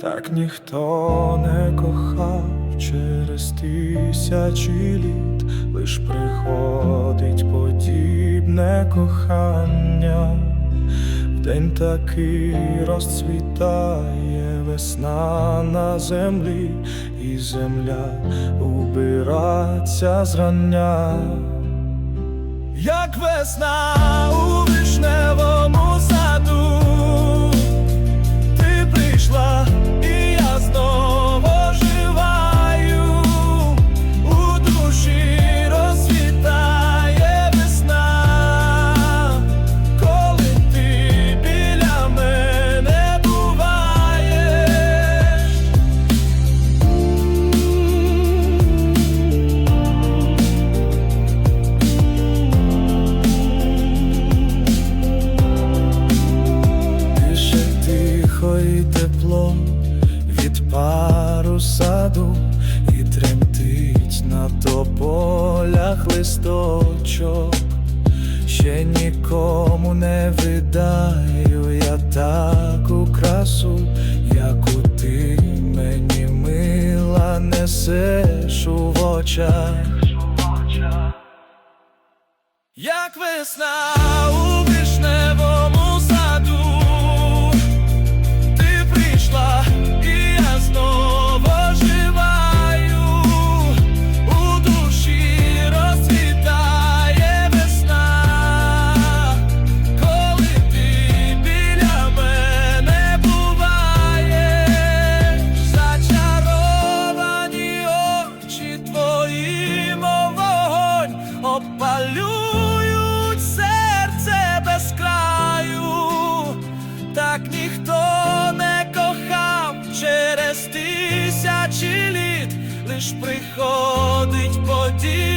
Так ніхто не кохав через тисячі літ, лиш приходить подібне кохання. В день такий розцвітає весна на землі, і земля убирається зрання. Як весна у пару саду, і тремтить на тополях листочок. Ще нікому не видаю я таку красу, яку ти мені мила несеш у очах. Як весна палюють серце без краю, так ніхто не кохав через тисячі літ, лиш приходить подій.